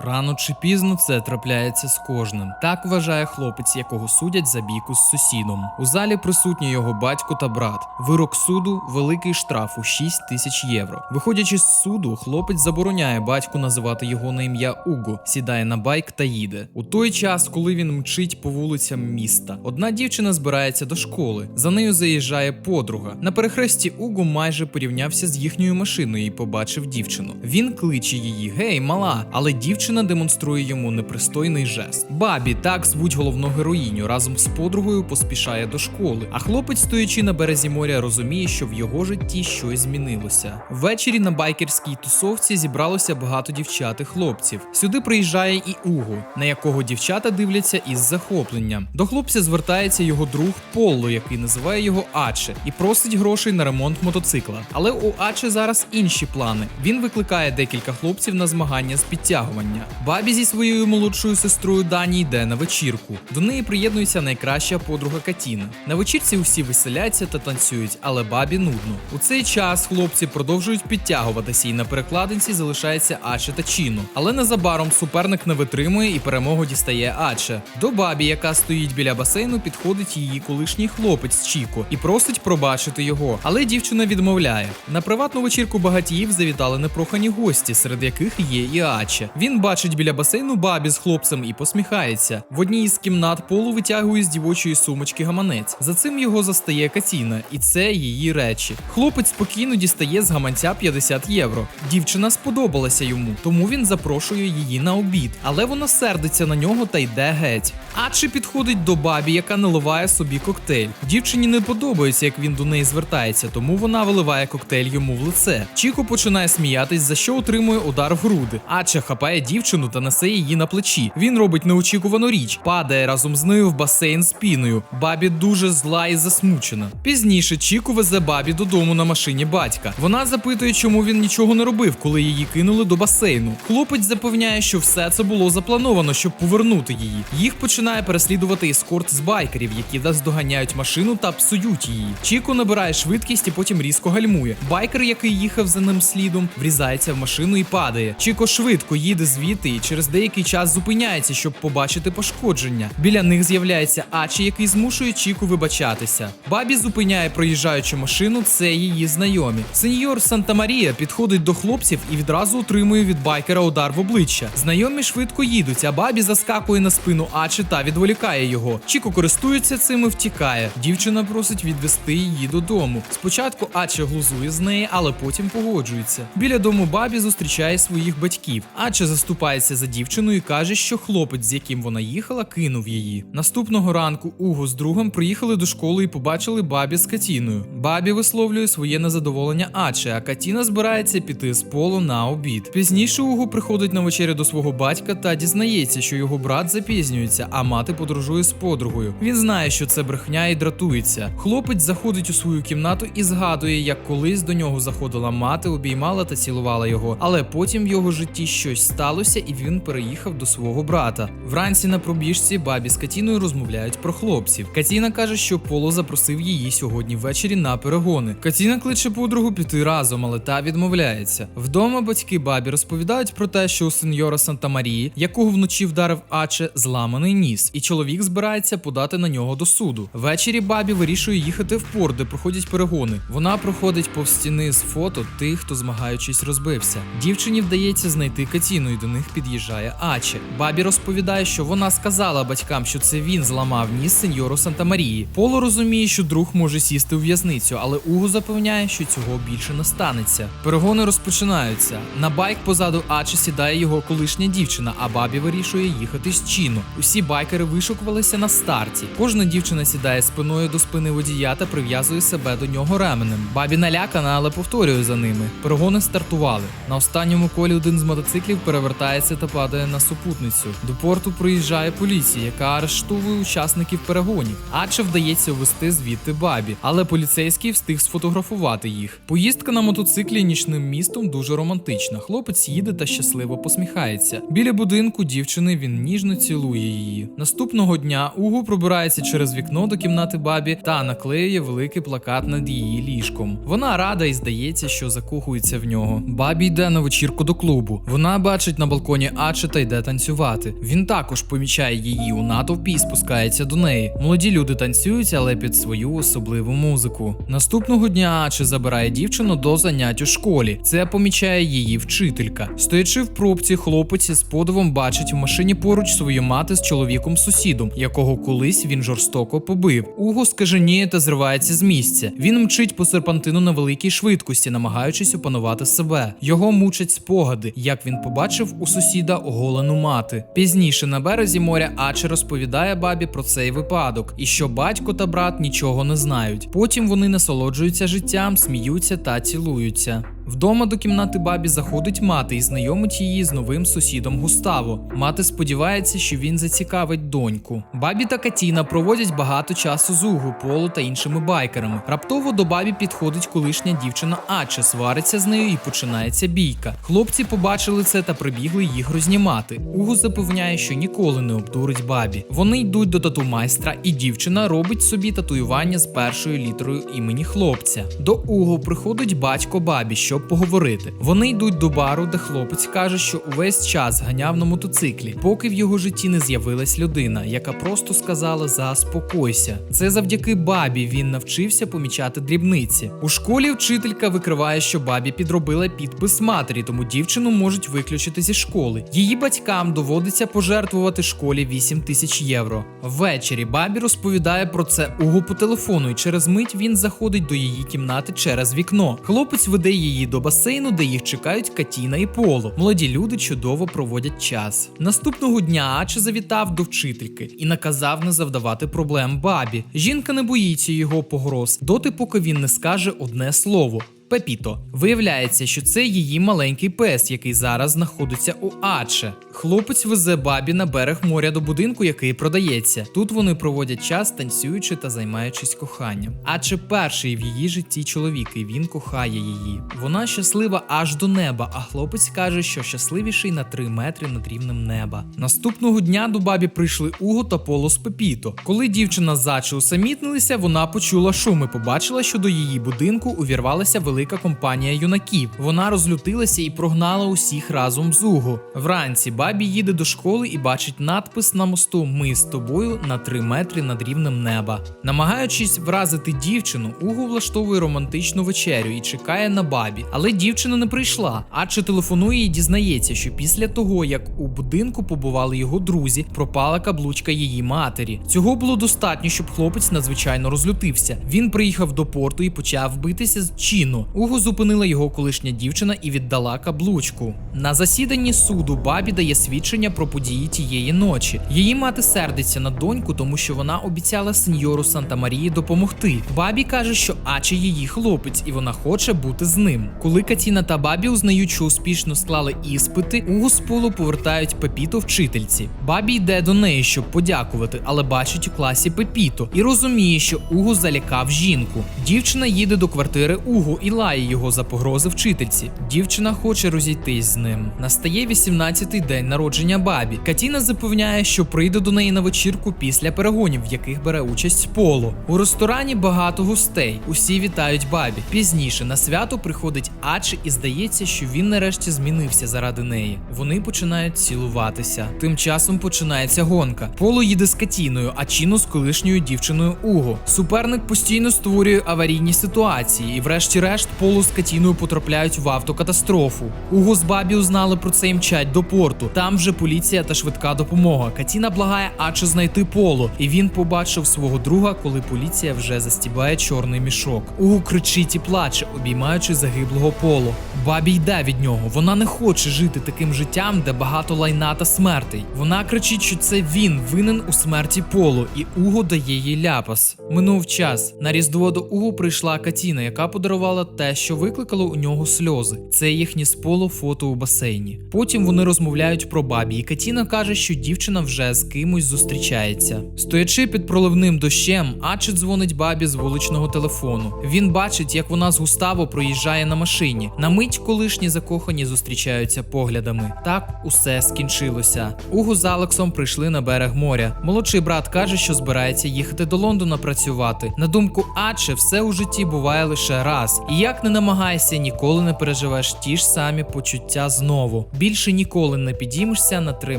Рано чи пізно це трапляється з кожним. Так вважає хлопець, якого судять за бійку з сусідом. У залі присутні його батько та брат. Вирок суду великий штраф у 6 тисяч євро. Виходячи з суду, хлопець забороняє батьку називати його на ім'я Уго, сідає на байк та їде. У той час, коли він мчить по вулицям міста, одна дівчина збирається до школи. За нею заїжджає подруга. На перехресті Уго майже порівнявся з їхньою машиною і побачив дівчину. Він кличе її: Гей, мала! Але дівчина демонструє йому непристойний жест. Бабі, так звуть головну героїню, разом з подругою поспішає до школи. А хлопець, стоячи на березі моря, розуміє, що в його житті щось змінилося. Ввечері на байкерській тусовці зібралося багато дівчат і хлопців. Сюди приїжджає і Уго, на якого дівчата дивляться із захопленням. До хлопця звертається його друг Полло, який називає його Аче, і просить грошей на ремонт мотоцикла. Але у Аче зараз інші плани. Він викликає декілька хлопців на змагання з підтягування. Бабі зі своєю молодшою сестрою Дані йде на вечірку. До неї приєднується найкраща подруга Катіна. На вечірці усі веселяться та танцюють, але бабі нудно. У цей час хлопці продовжують підтягуватися, і на перекладинці залишається Аче та Чіно. Але незабаром суперник не витримує і перемогу дістає Аче. До бабі, яка стоїть біля басейну, підходить її колишній хлопець Чіко і просить пробачити його. Але дівчина відмовляє. На приватну вечірку багатіїв завітали непрохані гості, серед яких є і Аче. Він бачить біля басейну бабі з хлопцем і посміхається. В одній із кімнат полу витягує з дівочої сумочки гаманець. За цим його застає Катіна, і це її речі. Хлопець спокійно дістає з гаманця 50 євро. Дівчина сподобалася йому, тому він запрошує її на обід, але вона сердиться на нього та йде геть. Аче підходить до бабі, яка наливає собі коктейль. Дівчині не подобається, як він до неї звертається, тому вона виливає коктейль йому в лице. Чіко починає сміятись, за що отримує удар в груди. Аче хапає дівчину та несе її на плечі. Він робить неочікувану річ, падає разом з нею в басейн з піною. Бабі дуже зла і засмучена. Пізніше Чіку везе бабі додому на машині батька. Вона запитує, чому він нічого не робив, коли її кинули до басейну. Хлопець запевняє, що все це було заплановано, щоб повернути її. Їх починає переслідувати ескорт з байкерів, які наздоганяють машину та псують її. Чіко набирає швидкість і потім різко гальмує. Байкер, який їхав за ним слідом, врізається в машину і падає. Чіко швидко їде звідти і через деякий час зупиняється, щоб побачити пошкодження. Біля них з'являється Ачі, який змушує Чіку вибачатися. Бабі зупиняє проїжджаючу машину. Це її знайомі. Сеньор Санта Марія підходить до хлопців і відразу отримує від байкера удар в обличчя. Знайомі швидко їдуть, а бабі заскакує на спину Ачі та відволікає його. Чіко користується цим і втікає. Дівчина просить відвести її додому. Спочатку Аче глузує з неї, але потім погоджується. Біля дому бабі зустрічає своїх батьків. Аче заступається за дівчину і каже, що хлопець, з яким вона їхала, кинув її. Наступного ранку Уго з другом приїхали до школи і побачили бабі з Катіною. Бабі висловлює своє незадоволення Аче, а Катіна збирається піти з полу на обід. Пізніше Уго приходить на вечерю до свого батька та дізнається, що його брат запізнюється, а мати подорожує з подругою. Він знає, що це брехня і дратується. Хлопець заходить у свою кімнату і згадує, як колись до нього заходила мати, обіймала та цілувала його. Але потім в його житті щось сталося, і він переїхав до свого брата. Вранці на пробіжці бабі з Катіною розмовляють про хлопців. Катіна каже, що Поло запросив її сьогодні ввечері на перегони. Катіна кличе подругу піти разом, але та відмовляється. Вдома батьки бабі розповідають про те, що у сеньора Санта Марії, якого вночі вдарив Аче, зламаний ніс, і чоловік збирається подати на нього до суду. Ввечері бабі вирішує їхати в порт, де проходять перегони. Вона проходить повз стіни з фото тих, хто змагаючись розбився. Дівчині вдається знайти Катіну, і них під'їжджає Аче. Бабі розповідає, що вона сказала батькам, що це він зламав ніс сеньору Санта Марії. Поло розуміє, що друг може сісти у в'язницю, але Уго запевняє, що цього більше не станеться. Перегони розпочинаються. На байк позаду Аче сідає його колишня дівчина, а бабі вирішує їхати з чину. Усі байкери вишукувалися на старті. Кожна дівчина сідає спиною до спини водія та прив'язує себе до нього ременем. Бабі налякана, але повторює за ними. Перегони стартували. На останньому колі один з мотоциклів перевертається та падає на супутницю. До порту приїжджає поліція, яка арештовує учасників перегонів. Адже вдається увести звідти бабі, але поліцейський встиг сфотографувати їх. Поїздка на мотоциклі нічним містом дуже романтична. Хлопець їде та щасливо посміхається. Біля будинку дівчини він ніжно цілує її. Наступного дня Уго пробирається через вікно до кімнати бабі та наклеює великий плакат над її ліжком. Вона рада і здається, що закохується в нього. Бабі йде на вечірку до клубу. Вона бачить на балконі Аче та йде танцювати. Він також помічає її у натовпі і спускається до неї. Молоді люди танцюють, але під свою особливу музику. Наступного дня Аче забирає дівчину до занять у школі. Це помічає її вчителька. Стоячи в пробці, хлопець із подивом бачить в машині поруч свою мати з чоловіком сусідом, якого колись він жорстоко побив. Уго скаженіє та зривається з місця. Він мчить по серпантину на великій швидкості, намагаючись опанувати себе. Його мучать спогади, як він побачив у сусіда оголену мати. Пізніше на березі моря Аче розповідає бабі про цей випадок, і що батько та брат нічого не знають. Потім вони насолоджуються життям, сміються та цілуються. Вдома до кімнати бабі заходить мати і знайомить її з новим сусідом Густаво. Мати сподівається, що він зацікавить доньку. Бабі та Катіна проводять багато часу з Угу, Поло та іншими байкерами. Раптово до бабі підходить колишня дівчина Аче, свариться з нею і починається бійка. Хлопці побачили це та прибігли їх рознімати. Угу запевняє, що ніколи не обдурить бабі. Вони йдуть до тату майстра, і дівчина робить собі татуювання з першою літерою імені хлопця. До Угу приходить батько бабі, щоб поговорити. Вони йдуть до бару, де хлопець каже, що увесь час ганяв на мотоциклі, поки в його житті не з'явилась людина, яка просто сказала заспокойся. Це завдяки бабі він навчився помічати дрібниці. У школі вчителька викриває, що бабі підробила підпис матері, тому дівчину можуть виключити зі школи. Її батькам доводиться пожертвувати школі 8 тисяч євро. Ввечері бабі розповідає про це Угу по телефону, і через мить він заходить до її кімнати через вікно. Хлопець веде її до басейну, де їх чекають Катіна і Поло. Молоді люди чудово проводять час. Наступного дня Аче завітав до вчительки і наказав не завдавати проблем бабі. Жінка не боїться його погроз, доти, поки він не скаже одне слово. Пепіто. Виявляється, що це її маленький пес, який зараз знаходиться у Аче. Хлопець везе бабі на берег моря до будинку, який продається. Тут вони проводять час, танцюючи та займаючись коханням. Аче перший в її житті чоловік, і він кохає її. Вона щаслива аж до неба, а хлопець каже, що щасливіший на 3 метри над рівнем неба. Наступного дня до бабі прийшли Уго та Поло з Пепіто. Коли дівчина з Аче усамітнилися, вона почула шум і побачила, що до її будинку увірвалася велика компанія юнаків. Вона розлютилася і прогнала усіх разом з Уго. Вранці бабі їде до школи і бачить надпис на мосту Ми з тобою на 3 метри над рівнем неба. Намагаючись вразити дівчину, Уго влаштовує романтичну вечерю і чекає на бабі. Але дівчина не прийшла. Адже телефонує і дізнається, що після того, як у будинку побували його друзі, пропала каблучка її матері. Цього було достатньо, щоб хлопець надзвичайно розлютився. Він приїхав до порту і почав битися з Чіно. Уго зупинила його колишня дівчина і віддала каблучку. На засіданні суду бабі дає свідчення про події тієї ночі. Її мати сердиться на доньку, тому що вона обіцяла сеньору Санта Марії допомогти. Бабі каже, що Аче її хлопець, і вона хоче бути з ним. Коли Катіна та бабі узнають, що успішно склали іспити, Уго з полу повертають Пепіто вчительці. Бабі йде до неї, щоб подякувати, але бачить у класі Пепіто і розуміє, що Уго залякав жінку. Дівчина їде до квартири Уго і лає його за погрози вчительці. Дівчина хоче розійтись з ним. Настає 18-й день народження бабі. Катіна запевняє, що прийде до неї на вечірку після перегонів, в яких бере участь Поло. У ресторані багато гостей. Усі вітають бабі. Пізніше на свято приходить Ачі і здається, що він нарешті змінився заради неї. Вони починають цілуватися. Тим часом починається гонка. Поло їде з Катіною, а Чіно з колишньою дівчиною Уго. Суперник постійно створює аварійні ситуації, і врешті-решт Поло з Катіною потрапляють в автокатастрофу. Уго з бабі узнали про це і мчать до порту. Там вже поліція та швидка допомога. Катіна благає Аче знайти Поло, і він побачив свого друга, коли поліція вже застібає чорний мішок. Уго кричить і плаче, обіймаючи загиблого Поло. Бабі йде від нього. Вона не хоче жити таким життям, де багато лайна та смертей. Вона кричить, що це він винен у смерті Поло, і Уго дає їй ляпас. Минув час. На різдво до Уго прийшла Катіна, яка подарувала те, що викликало у нього сльози. Це їхнє з Поло фото у басейні. Потім вони розмовляють про бабі, і Катіна каже, що дівчина вже з кимось зустрічається. Стоячи під проливним дощем, Аче дзвонить бабі з вуличного телефону. Він бачить, як вона з Густаво проїжджає на машині. На мить колишні закохані зустрічаються поглядами. Так усе скінчилося. Уго з Алексом прийшли на берег моря. Молодший брат каже, що збирається їхати до Лондона працювати. На думку Аче, все у житті буває лише раз. І як не намагайся, ніколи не переживеш ті ж самі почуття знову. Більше ніколи не підіймешся на 3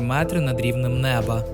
метри над рівнем неба.